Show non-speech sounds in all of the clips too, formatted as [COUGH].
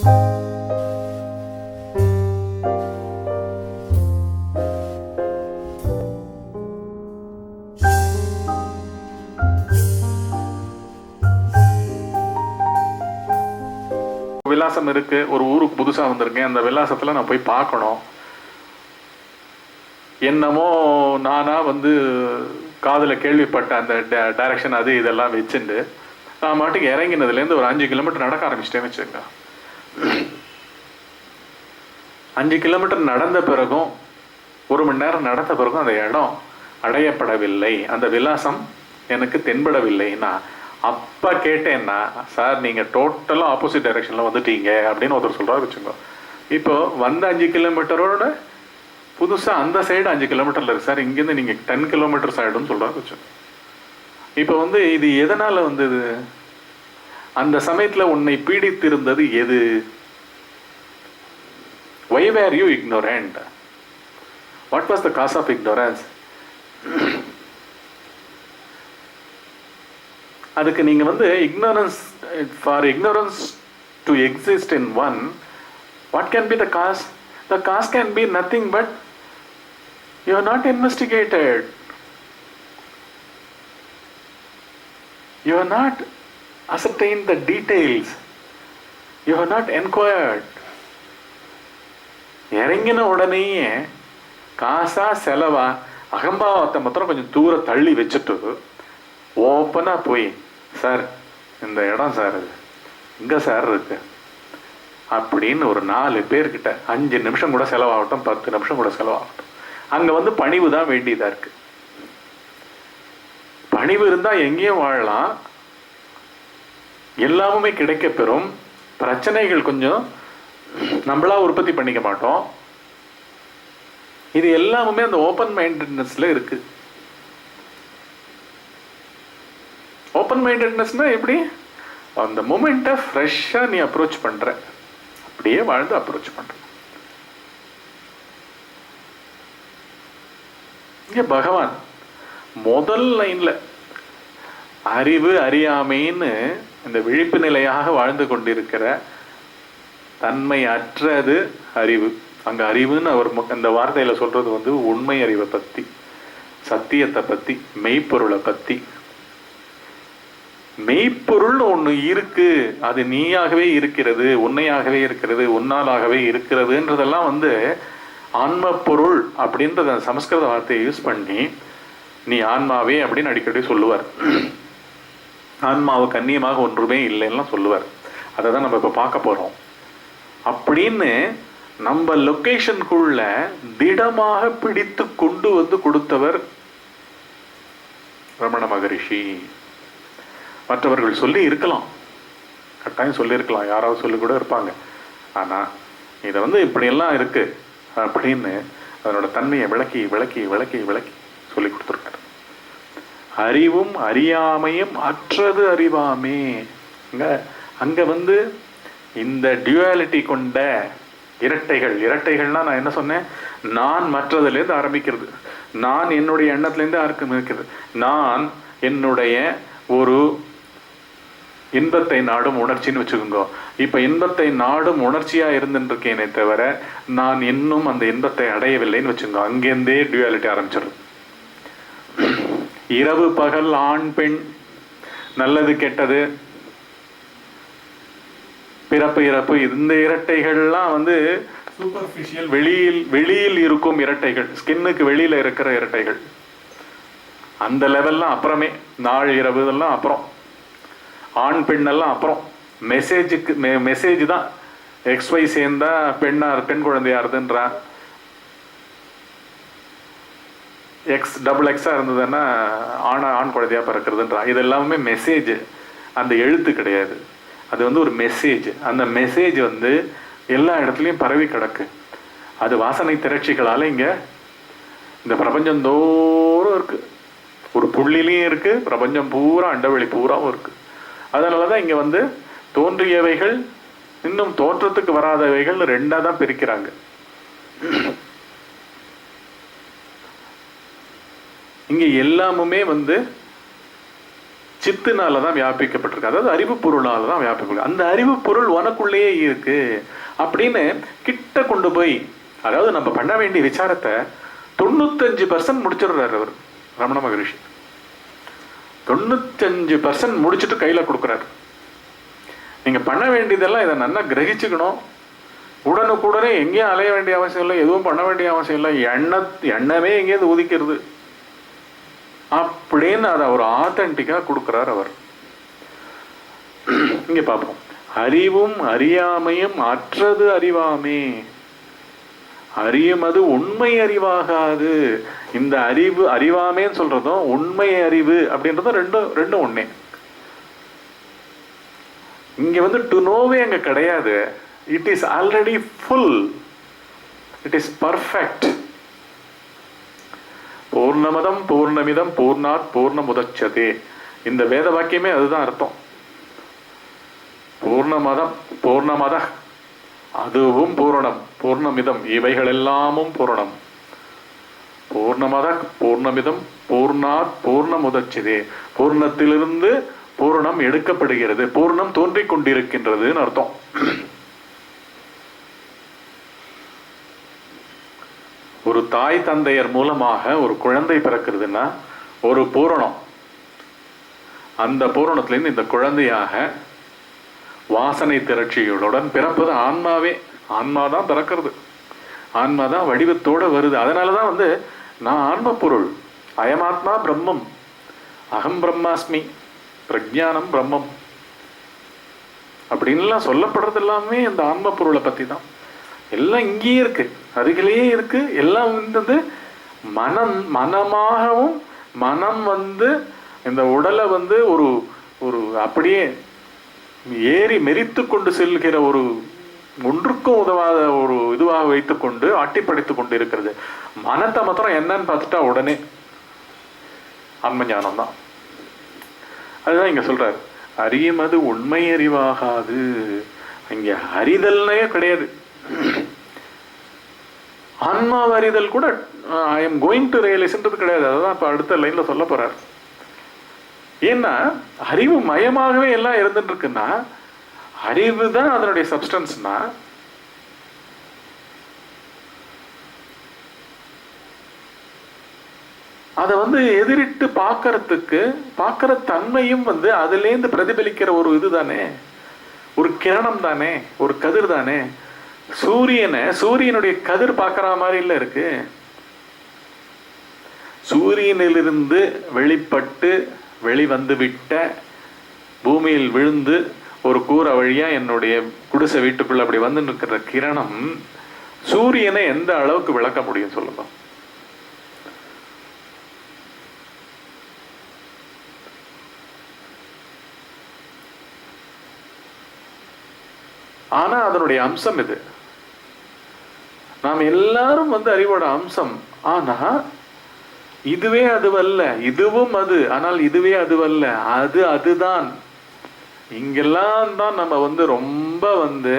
விலாசம் இருக்கு. ஒரு ஊருக்கு புதுசா வந்திருக்கேன். அந்த விலாசத்துல நான் போய் பார்க்கணும். என்னமோ நானா வந்து காதில் கேள்விப்பட்ட அந்த டைரக்ஷன் அது இதெல்லாம் வச்சுட்டு நான் மாட்டுக்கு இறங்கினதுலேருந்து ஒரு அஞ்சு கிலோமீட்டர் நடக்க ஆரம்பிச்சிட்டேன்னு வச்சுக்கோங்க. அஞ்சு கிலோமீட்டர் நடந்த பிறகும் ஒரு மணி நேரம் நடந்த பிறகும் அந்த இடம் அடையப்படவில்லை. அந்த விலாசம் எனக்கு தென்படவில்லைன்னா அப்போ கேட்டேன்னா சார் நீங்கள் டோட்டலாக ஆப்போசிட் டைரக்ஷன்ல வந்துட்டீங்க அப்படின்னு ஒருத்தர் சொல்றாரு வச்சுக்கோ. இப்போ வந்த அஞ்சு கிலோமீட்டரோட புதுசாக அந்த சைடு அஞ்சு கிலோமீட்டரில் இருக்கு. சார் இங்கேருந்து நீங்கள் டென் கிலோமீட்டர்ஸ் ஆயிடும்னு சொல்றாரு வச்சுக்கோ. இப்போ வந்து இது எதனால் வந்தது? அந்த சமயத்தில் உன்னை பீடித்திருந்தது எது? Why were you ignorant what was the cause of ignorance அதுக்கு நீங்க வந்து ignorance for ignorance to exist in one what can be the cause the cause can be nothing but you are not investigated you are not ascertain the details. You have not enquired இறங்கின உடனேயே காசா செலவா அகம்பாவத்தை மாத்திரம் கொஞ்சம் தூர தள்ளி வச்சுட்டு ஓப்பனாக போய் சார் இந்த இடம் சார் இது இங்கே சார் இருக்கு. அப்படின்னு ஒரு நாலு பேர்கிட்ட அஞ்சு நிமிஷம் கூட செலவாகட்டும் பத்து நிமிஷம் கூட செலவாகட்டும். அங்கே வந்து பணிவு தான் வேண்டியதாக இருக்குது பணிவு இருந்தால் எங்கேயும் வாழலாம். எல்லாமுமே கிடைக்க பெறும் பிரச்சனைகள் கொஞ்சம் நம்மளா உற்பத்தி பண்ணிக்க மாட்டோம். இது எல்லாமுமே அந்த ஓப்பன் மைண்டட்னஸ்ல இருக்கு. ஓப்பன் மைண்டட்னஸ்னா எப்படி? அந்த மூமெண்ட்டை ஃப்ரெஷ்ஷாக நீ அப்ரோச் பண்ற. அப்படியே வாழ்ந்து அப்ரோச் பண்ற. இங்க பகவான் முதல் லைன்ல அறிவு அறியாமைன்னு இந்த விழிப்பு நிலையாக வாழ்ந்து கொண்டிருக்கிற தன்மை அற்றது அறிவு. அங்கே அறிவுன்னு அவர் இந்த வார்த்தையில் சொல்கிறது வந்து உண்மை அறிவை பற்றி சத்தியத்தை பற்றி மெய்ப்பொருளை பற்றி மெய்ப்பொருள்னு ஒன்று இருக்கு. அது நீயாகவே இருக்கிறது உன்னையாகவே இருக்கிறது உன்னாலாகவே இருக்கிறதுன்றதெல்லாம் வந்து ஆன்ம பொருள் அப்படின்றத சமஸ்கிருத வார்த்தையை யூஸ் பண்ணி நீ ஆன்மாவே அப்படின்னு அடிக்கடி சொல்லுவார். ஆன்மாவுக்கு அந்நியமாக ஒன்றுமே இல்லைன்னா சொல்லுவார். அதை தான் நம்ம இப்போ பார்க்க போகிறோம் அப்படின்னு நம்ம லொக்கேஷனுக்குள்ள திடமாக பிடித்து கொண்டு வந்து கொடுத்தவர் ரமண மகரிஷி. மற்றவர்கள் சொல்லி இருக்கலாம். கட்டாயம் சொல்லியிருக்கலாம். யாராவது சொல்லி கூட இருப்பாங்க. ஆனால் இதை வந்து இப்படியெல்லாம் இருக்குது அப்படின்னு அதனோட தன்மையை விளக்கி விளக்கி விளக்கி விளக்கி சொல்லி கொடுத்துருக்காரு. அறிவும் அறியாமையும் அற்றது அறிவாமே. அங்க வந்து இந்த டியூவாலிட்டி கொண்ட இரட்டைகள் இரட்டைகள்னா நான் என்ன சொன்னேன்? நான் மற்றதுலேருந்து ஆரம்பிக்கிறது. நான் என்னுடைய எண்ணத்துலேருந்து ஆரம்பிக்கிறது. நான் என்னுடைய ஒரு இன்பத்தை நாடும் உணர்ச்சின்னு வச்சுக்கோங்க. இப்போ இன்பத்தை நாடும் உணர்ச்சியா இருந்துருக்கேனே தவிர நான் இன்னும் அந்த இன்பத்தை அடையவில்லைன்னு வச்சுக்கோங்க. அங்கேருந்தே டியூவாலிட்டி ஆரம்பிச்சிடும் இரவு பகல் ஆண் பெண் நல்லது கெட்டது பிறப்பு இறப்பு இந்த இரட்டைகள்லாம் வந்து சூப்பர்ஃபிஷியல் வெளியில் வெளியில் இருக்கும் இரட்டைகள் ஸ்கின்னுக்கு வெளியில இருக்கிற இரட்டைகள். அந்த லெவல்லாம் அப்புறமே நாள் இரவு இதெல்லாம் அப்புறம். ஆண் பெண்ணெல்லாம் அப்புறம். மெசேஜுக்கு மெசேஜ் தான். எக்ஸ் ஒய் சேர்ந்தா பெண்ணா பெண் குழந்தையாருதுன்றா எக்ஸ் டபுள் எக்ஸாக இருந்ததுன்னா ஆண் ஆண் குழந்தையாக பிறக்கிறதுன்றா இது எல்லாமே மெசேஜ் அந்த எழுத்து கிடையாது. அது வந்து ஒரு மெசேஜ் அந்த மெசேஜ் வந்து எல்லா இடத்துலையும் பரவி கிடக்கு. அது வாசனை திரட்சிகளால் இங்கே இந்த பிரபஞ்சம் தோறும் இருக்குது ஒரு புள்ளிலையும் இருக்குது பிரபஞ்சம் பூரா அண்டவெளி பூராவும் இருக்குது அதனால தான் இங்கே வந்து தோன்றியவைகள் இன்னும் தோற்றத்துக்கு வராதவைகள் ரெண்டாக தான் பிரிக்கிறாங்க. இங்கே எல்லாமுமே வந்து சித்துனால தான் வியாபிக்கப்பட்டிருக்கு. அதாவது அறிவு பொருளால் தான் வியாபிக்கப்பட்டு அந்த அறிவு பொருள் உனக்குள்ளேயே இருக்கு அப்படின்னு கிட்ட கொண்டு போய் அதாவது நம்ம பண்ண வேண்டிய விசாரத்தை தொண்ணூத்தஞ்சு பர்சன்ட் முடிச்சிடுறாரு அவர் ரமண மகரிஷி. தொண்ணூத்தஞ்சு பர்சன்ட் முடிச்சுட்டு கையில் கொடுக்குறாரு. நீங்கள் பண்ண வேண்டியதெல்லாம் இதை நல்லா கிரகிச்சுக்கணும். உடனுக்குடனே எங்கேயும் அலைய வேண்டிய அவசியம் இல்லை எதுவும் பண்ண வேண்டிய அவசியம் இல்லை. எண்ண எண்ணமே எங்கேயிருந்து உதிக்கிறது. அப்படின்னு அதை அவர் ஆத்தன்டிக்காக கொடுக்குறார் அவர். இங்கே பார்ப்போம். அறிவும் அறியாமையும் அற்றது அறிவாமே. அறியும் அது உண்மை அறிவாகாது. இந்த அறிவு அறிவாமேன்னு சொல்றதும் உண்மை அறிவு அப்படின்றதும் ரெண்டும் ரெண்டும் ஒண்ணே. இங்க வந்து டு நோவே அங்க கிடையாது. It is already full it is perfect பூர்ணமதம் பூர்ணமிதம் பூர்ணாத் பூர்ணமுதச்சதே. இந்த வேத வாக்கியமே அதுதான் அர்த்தம். பூர்ணமதம் பூர்ணமத அதுவும் பூரணம் பூர்ணமிதம் இவைகள் எல்லாமும் பூரணம். பூர்ணமத பூர்ணமிதம் பூர்ணாத் பூர்ணமுதச்சதே. பூர்ணத்திலிருந்து பூரணம் எடுக்கப்படுகிறது பூர்ணம் தோன்றிக் கொண்டிருக்கின்றதுன்னு அர்த்தம். ஒரு தாய் தந்தையர் மூலமாக ஒரு குழந்தை பிறக்கிறதுன்னா ஒரு பூரணம். அந்த பூரணத்துலேருந்து இந்த குழந்தையாக வாசனை திரட்சிகளுடன் பிறப்பது ஆன்மாவே. ஆன்மா தான் பிறக்கிறது. ஆன்மா தான் வடிவத்தோடு வருது. அதனால தான் வந்து நான் ஆன்ம பொருள் அயமாத்மா பிரம்மம். அகம் பிரம்மாஸ்மி. பிரஜானம் பிரம்மம். அப்படின்லாம் சொல்லப்படுறது எல்லாமே இந்த ஆன்ம பொருளை தான் எல்லாம் இங்கேயே இருக்குது அருகிலேயே இருக்கு. எல்லாம் வந்து மனம் மனமாகவும் மனம் வந்து இந்த உடலை வந்து ஒரு ஒரு அப்படியே ஏறி மெரித்து கொண்டு செல்கிற ஒரு ஒன்றுக்கும் உதவாத ஒரு இதுவாக வைத்துக்கொண்டு அட்டிப்படைத்து கொண்டு இருக்கிறது மனத்தை மாத்திரம் என்னன்னு பார்த்துட்டா உடனே ஆன்ம ஞானம் தான். அதுதான் இங்க சொல்றாரு. அறியுமது உண்மை அறிவாகாது. இங்க அறிதல்னே கிடையாது. ஆன்மாவை கூட ஐ எம் கோயிங் டு ரியலைஸ்ன்றது கிடையாது. அதுதான் இப்போ அடுத்த லைன்ல சொல்ல போகிறார் ஏன்னா அறிவு மயமாகவே எல்லாம் இருந்துட்டு இருக்குன்னா அறிவு தான் அதனுடைய சப்ஸ்டன்ஸ்னா அதை வந்து எதிரிட்டு பார்க்கறதுக்கு பார்க்கற தன்மையும் வந்து அதுலேருந்து பிரதிபலிக்கிற ஒரு இதுதானே? ஒரு கிரணம் தானே? ஒரு கதிர் தானே? சூரியனை சூரியனுடைய கதிர் பார்க்குற மாதிரி இல்லை இருக்கு. சூரியனிலிருந்து வெளிப்பட்டு வெளிவந்து விட்ட பூமியில் விழுந்து ஒரு கூரை வழியாக என்னுடைய குடிசை வீட்டுக்குள்ள அப்படி வந்து நிற்கிற கிரணம் சூரியனை எந்த அளவுக்கு விளக்க முடியும் சொல்லுங்க. ஆனால் அதனுடைய அம்சம் இது. நாம் எல்லாரும் வந்து அறிவோட அம்சம். ஆனா இதுவே அதுவல்ல. இதுவும் அது. ஆனால் இதுவே அதுவல்ல. அது அதுதான். இங்கெல்லாம் தான் நம்ம வந்து ரொம்ப வந்து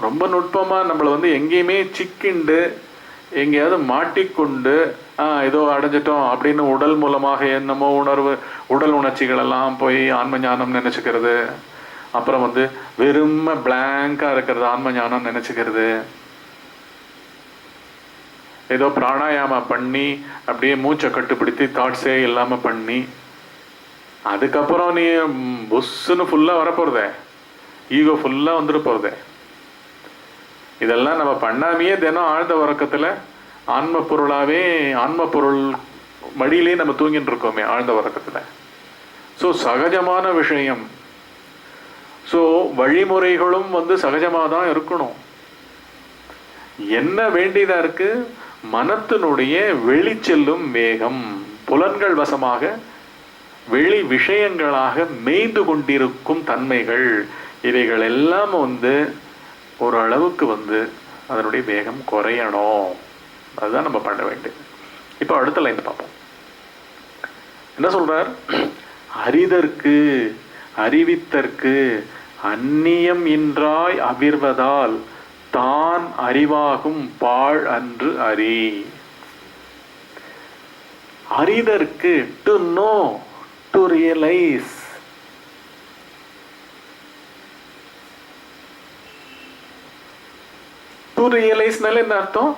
ரொம்ப நுட்பமா நம்மளை வந்து எங்கேயுமே சிக்கிண்டு எங்கேயாவது மாட்டிக்கொண்டு ஏதோ அடைஞ்சிட்டோம் அப்படின்னு உடல் மூலமாக என்னமோ உணர்வு உடல் உணர்ச்சிகள் எல்லாம் போய் ஆன்ம ஞானம் நினைச்சுக்கிறது. அப்புறம் வந்து வெறும பிளாங்காக இருக்கிறது ஆன்ம ஞானம் நினச்சிக்கிறது. ஏதோ பிராணாயாமம் பண்ணி அப்படியே மூச்சை கட்டுப்படுத்தி தாட்ஸே இல்லாமல் பண்ணி அதுக்கப்புறம் நீ ம், புஸ்ஸுன்னு ஃபுல்லா ஈகோ ஃபுல்லாக வந்துட்டு போகிறதே இதெல்லாம் நம்ம பண்ணாமையே தினம் ஆழ்ந்த உறக்கத்தில் ஆன்ம பொருளாகவே ஆன்ம பொருள் மடியிலே நம்ம தூங்கிட்டு இருக்கோமே ஆழ்ந்த உறக்கத்தில். ஸோ சகஜமான விஷயம். ஸோ வழிமுறைகளும் வந்து சகஜமாக தான் இருக்கணும். என்ன வேண்டியதா இருக்கு? மனத்தினுடைய வெளிச்செல்லும் வேகம் புலன்கள் வசமாக வெளி விஷயங்களாக மேய்ந்து கொண்டிருக்கும் தன்மைகள் இவைகள் எல்லாம் வந்து ஒரு அளவுக்கு வந்து அதனுடைய வேகம் குறையணும். அதுதான் நம்ம பண்ண வேண்டியது. இப்போ அடுத்த லைன் பார்ப்போம். என்ன சொல்றார்? [CLEARS THROAT] அறிதற்கு அறிவித்தற்கு அந்நியம் இன்றாய் அவிர்வதால் தான் அறிவாகும் பாழ் அன்று அறி அறிதற்கு to know to realise to ரியலைஸ்னால என்ன அர்த்தம்?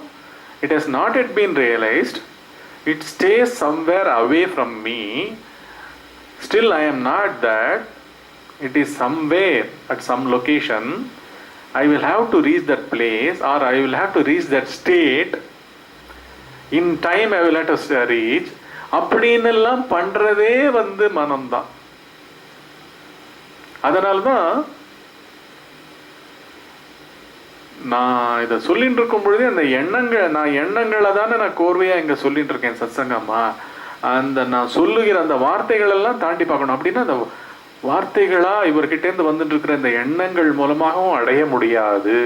It has not yet been realised it stays somewhere away from me still I am not that it is somewhere at some location I will have to reach that place or I will have to reach that state in time I will have to reach அப்படின்னு எல்லாம் வந்து மனம்தான். அதனால தான் நான் இதை சொல்லிட்டு இருக்கும் பொழுதே அந்த எண்ணங்கள் நான் எண்ணங்களை தானே நான் கோர்வையாக இங்கே சொல்லிட்டு இருக்கேன் சத்சங்கம்மா. அந்த நான் சொல்லுகிற அந்த வார்த்தைகள் எல்லாம் தாண்டி பார்க்கணும். அப்படின்னா அந்த வார்த்தைகளா இவர்கிட்ட இருந்து வந்துட்டு இருக்கிற இந்த எண்ணங்கள் மூலமாகவும் அடைய முடியாது.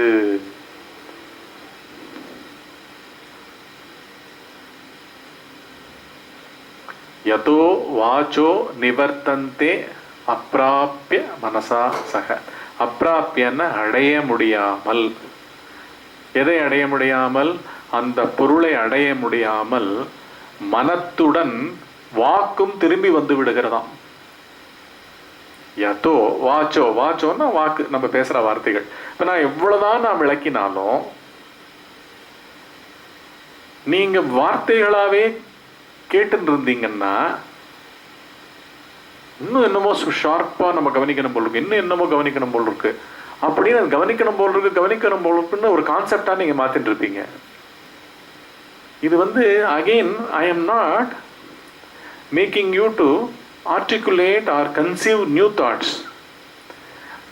யதோ வாச்சோ நிவர்த்தந்தே அப்பிராப்பிய மனசா சக. அப்பிராப்பியன்னு அடைய முடியாமல். எதை அடைய முடியாமல்? அந்த பொருளை அடைய முடியாமல் மனத்துடன் வாக்கும் திரும்பி வந்து விடுகிறதாம். யதோ வாச்சோ வாச்சோன்னா வாக்கு நம்ம பேசுகிற வார்த்தைகள். இப்போ நான் எவ்வளோதான் நான் விளக்கினாலும் நீங்கள் வார்த்தைகளாகவே கேட்டுன்னு இருந்தீங்கன்னா இன்னும் என்னமோ ஷார்ப்பாக நம்ம கவனிக்கணும் போல் இருக்கு. இன்னும் என்னமோ கவனிக்கணும் போல் இருக்கு. அப்படின்னு கவனிக்கணும் போல் இருக்கு கவனிக்கணும் போல் இருக்குன்னு ஒரு கான்செப்டாக நீங்கள் மாற்றிட்டு இருப்பீங்க இது வந்து again I am not making you to articulate or conceive new thoughts.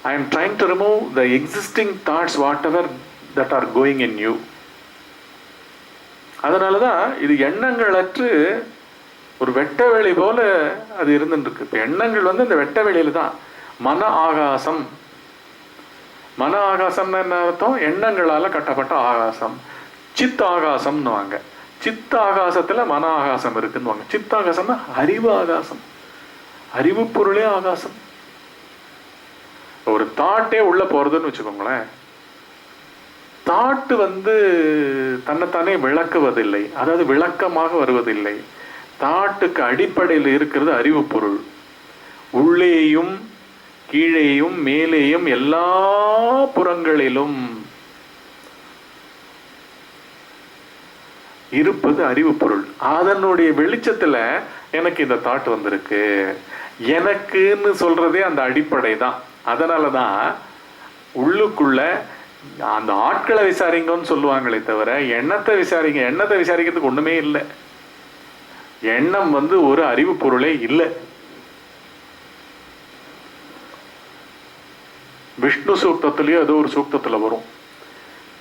I am trying to remove the existing thoughts, whatever that are going in you. அதனால தான் இது எண்ணங்களற்று ஒரு வெட்ட வேலை போல அது இருந்துருக்கு இப்போ எண்ணங்கள் வந்து இந்த வெட்ட வேலையில் தான் மன ஆகாசம். மன ஆகாசம்னு என்ன அர்த்தம்? எண்ணங்களால் கட்டப்பட்ட ஆகாசம். சித் ஆகாசம்னுவாங்க. சித்த ஆகாசத்தில் மன ஆகாசம் இருக்குன்னுவாங்க. சித்த ஆகாசம்னா அறிவு ஆகாசம். அறிவு பொருளே ஆகாசம். ஒரு தாட்டே உள்ள போறதுன்னு வச்சுக்கோங்களேன். தாட்டு வந்து தன்னைத்தானே விளக்குவதில்லை. அதாவது விளக்கமாக வருவதில்லை. தாட்டுக்கு அடிப்படையில் இருக்கிறது அறிவு பொருள். உள்ளேயும் கீழேயும் மேலேயும் எல்லா புறங்களிலும் இருப்பது அறிவு பொருள். அதனுடைய வெளிச்சத்துல எனக்கு இந்த தாட் வந்திருக்கு. எனக்குன்னு சொல்கிறதே அந்த அடிப்படை தான் அதனாலதான் உள்ளுக்குள்ள அந்த ஆட்களை விசாரிங்கன்னு சொல்லுவாங்களே தவிர எண்ணத்தை விசாரிங்க எண்ணத்தை விசாரிக்கிறதுக்கு ஒன்றுமே இல்லை. எண்ணம் வந்து ஒரு அறிவு பொருளே இல்லை. விஷ்ணு சூக்தத்திலயோ ஏதோ ஒரு சூக்தத்தில் வரும்.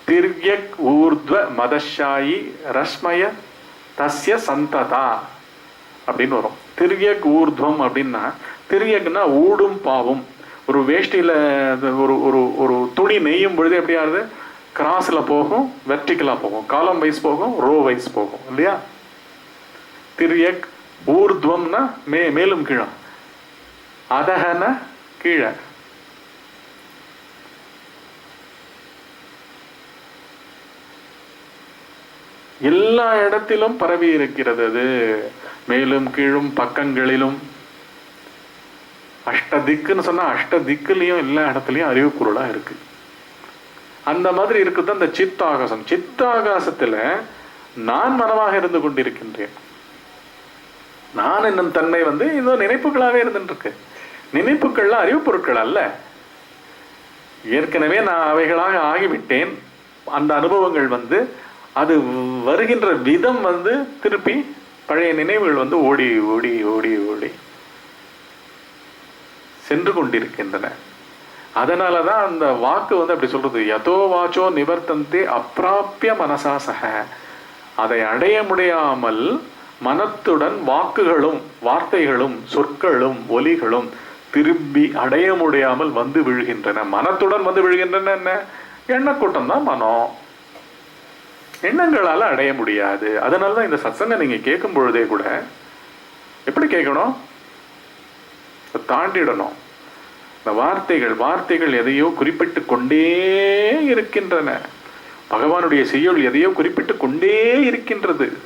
திர்யக் ஊர்த்வ மதஷாயி ரஸ்மய தஸ்ய சந்ததா. அப்படின்னு வரும். திருவியக் ஊர்துவம் அப்படின்னா திரியக்னா ஊடும் பாவும். ஒரு வேஷ்டியில் ஒரு ஒரு ஒரு துணி நெய்யும் பொழுது எப்படி ஆகுது கிராஸில் போகும் வெர்டிக்கலாக போகும். காலம் வைஸ் போகும் ரோ வைஸ் போகும். இல்லையா? திரியக் ஊர்துவம்னா மே மேலும் கீழே. அதகன கீழே. எல்லா இடத்திலும் பரவி இருக்கிறது அது. மேலும் கீழும் பக்கங்களிலும். அஷ்ட திக்குன்னு சொன்னா அஷ்ட எல்லா இடத்துலையும் அறிவு பொருளா இருக்கு. அந்த மாதிரி இருக்குது அந்த சித்தாகாசம். சித்தாகாசத்துல நான் மனமாக இருந்து கொண்டிருக்கின்றேன். நான் என்னும் தன்மை வந்து இதோ நினைப்புகளாகவே இருந்துருக்கு நினைப்புகள்லாம் அறிவு பொருட்கள் அல்ல. ஏற்கனவே நான் அவைகளாக ஆகிவிட்டேன். அந்த அனுபவங்கள் வந்து அது வருகின்ற விதம் வந்து திருப்பி பழைய நினைவுகள் வந்து ஓடி ஓடி ஓடி ஓடி சென்று கொண்டிருக்கின்றன. அதனால தான் அந்த வாக்கு வந்து அப்படி சொல்றது யதோ வாச்சோ நிவர்த்தந்தே அப்பிராப்பிய மனசாசக அதை அடைய முடியாமல் மனத்துடன் வாக்குகளும் வார்த்தைகளும் சொற்களும் ஒலிகளும் திரும்பி அடைய முடியாமல் வந்து விழுகின்றன. மனத்துடன் வந்து விழுகின்றன என்ன? எண்ணக்கூட்டம் தான் மனம். எண்ணங்களால் அடைய முடியாது. அதனால தான் இந்த சத்சங்கம் நீங்கள் கேட்கும் பொழுதே கூட எப்படி கேட்கணும்? தாண்டிடணும். இந்த வார்த்தைகள் வார்த்தைகள் எதையோ குறிப்பிட்டு கொண்டே இருக்கின்றன. பகவானுடைய செய்யுள் எதையோ குறிப்பிட்டு கொண்டே இருக்கின்றது.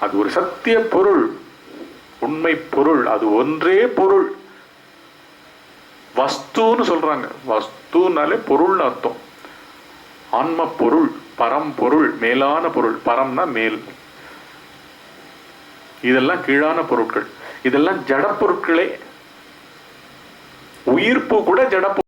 அது ஒரு சத்திய பொருள். உண்மை பொருள். அது ஒன்றே பொருள். வஸ்துன்னு சொல்றாங்க. வஸ்துனாலே பொருள்னு அர்த்தம். ஆன்ம பொருள். பரம் பொருள் மேலான பொருள். பரம்னா மேல். இதெல்லாம் கீழான பொருட்கள். இதெல்லாம் ஜட பொருட்களே. உயிர்ப்பு கூட ஜட